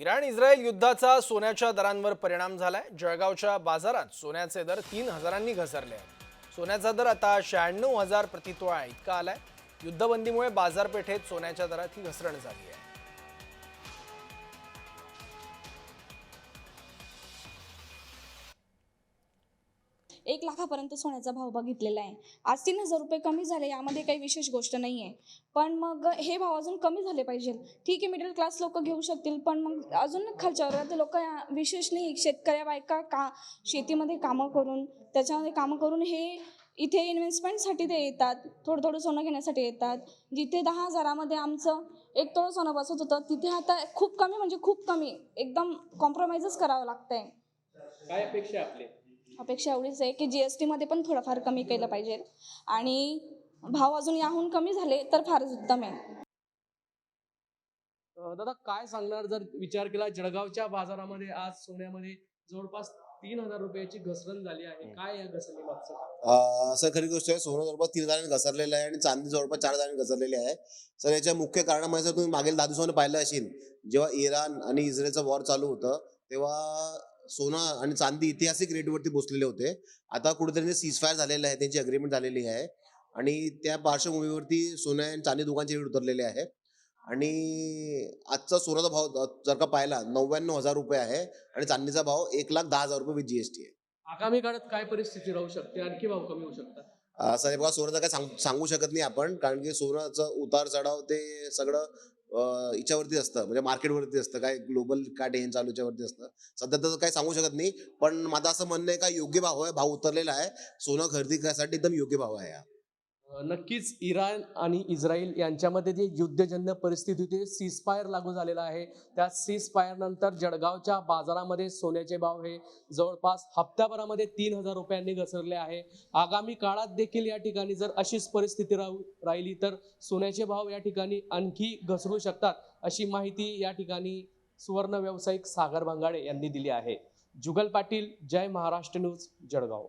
Iran Israel युद्धाचा सोन्याच्या दरांवर परिणाम झालाय. जळगावच्या बाजारात सोन्याचे दर तीन हजारांनी घसरले आहेत. सोन्याचा दर आता शहाण्णव हजार प्रतितोळा इतका आलाय. युद्धबंदीमुळे बाजारपेठेत सोन्याच्या दरात ही घसरण झाली एक लाखापर्यंत सोन्याचा भाव बघितलेला आहे. आज तीन हजार रुपये कमी झाले यामध्ये काही विशेष गोष्ट नाही आहे पण मग हे भाव अजून कमी झाले पाहिजे ठीक आहे मिडल क्लास लोक घेऊ शकतील पण मग अजून खालच्या वर्गातले लोक विशेष नाही शेतकऱ्या बायका का शेतीमध्ये कामं करून त्याच्यामध्ये कामं करून हे इथे इन्व्हेस्टमेंटसाठी ते येतात थोडं थोडं सोनं घेण्यासाठी येतात. जिथे दहा हजारामध्ये आमचं एक तोळं सोनं बसत होतं तिथे आता खूप कमी म्हणजे खूप कमी एकदम कॉम्प्रोमाइजच करावं लागतंय. काय अपेक्षा आपली? अपेक्षा एवढीच आहे की जी एस टीमध्ये पण थोडंफार कमी केलं पाहिजे. आणि भाव अजून याहून कमी झाले तर फारच उत्तम आहे. अं, दादा काय सांगणार? जर विचार केला जळगावच्या बाजारामध्ये आज सोन्यामध्ये जवळपास तीन हजार रुपयाची घसरण झाली आहे. काय या घसरणी मागचं? कारण? अं, असं खरी गोष्ट आहे सोनं जवळपास तीन हजारांनी घसरलेलं आहे आणि चांदी जवळपास चार हजारांनी घसरलेली आहे. तर याच्या मुख्य कारणामध्ये जर तुम्ही मागील दहा दिवसामध्ये पाहिलं असेल जेव्हा इराण आणि इस्रायलचं वॉर चालू होतं तेव्हा सोनं आणि चांदी ऐतिहासिक रेटवरती पोचलेले होते. आता कुठेतरी सीज फायर झालेलं आहे त्यांची अग्रीमेंट झालेली आहे. आणि त्या पार्श्वभूमीवरती सोनं आणि चांदी दोघांचे रेट उतरलेले आहे. आणि आजचा सोन्याचा भाव जर का पाहिला नव्याण्णव हजार रुपये आहे आणि चांदीचा भाव एक लाख दहा हजार रुपये विथ जीएसटी आहे. आगामी काळात काय परिस्थिती राहू शकते? आणखी भाव कमी होऊ शकतात. आहे बघा सोन्याचं काय सांग सांगू शकत नाही आपण कारण की सोन्याचं उतार चढाव ते सगळं याच्यावरती असतं. म्हणजे मार्केटवरती असतं. काय ग्लोबल काय टेन चालू याच्यावरती असतं. सध्या तर काही सांगू शकत नाही. पण माझं असं म्हणणं आहे का योग्य भाव आहे भाव उतरलेला आहे. सोनं खरेदी करण्यासाठी एकदम योग्य भाव आहे या नक्कीच इराण आणि इस्रायल यांच्यामध्ये जे युद्धजन्य परिस्थिती होती सीजफायर लागू झालेला आहे. त्या सीजफायरनंतर जळगावच्या बाजारामध्ये सोन्याचे भाव हे जवळपास हप्त्याभरामध्ये तीन हजार रुपयांनी घसरले आहे. आगामी काळात देखील या ठिकाणी जर अशीच परिस्थिती राहू राहिली तर सोन्याचे भाव या ठिकाणी आणखी घसरू शकतात अशी माहिती या ठिकाणी सुवर्ण व्यावसायिक सागर भांगाडे यांनी दिली आहे. जुगल पाटील जय महाराष्ट्र न्यूज जळगाव.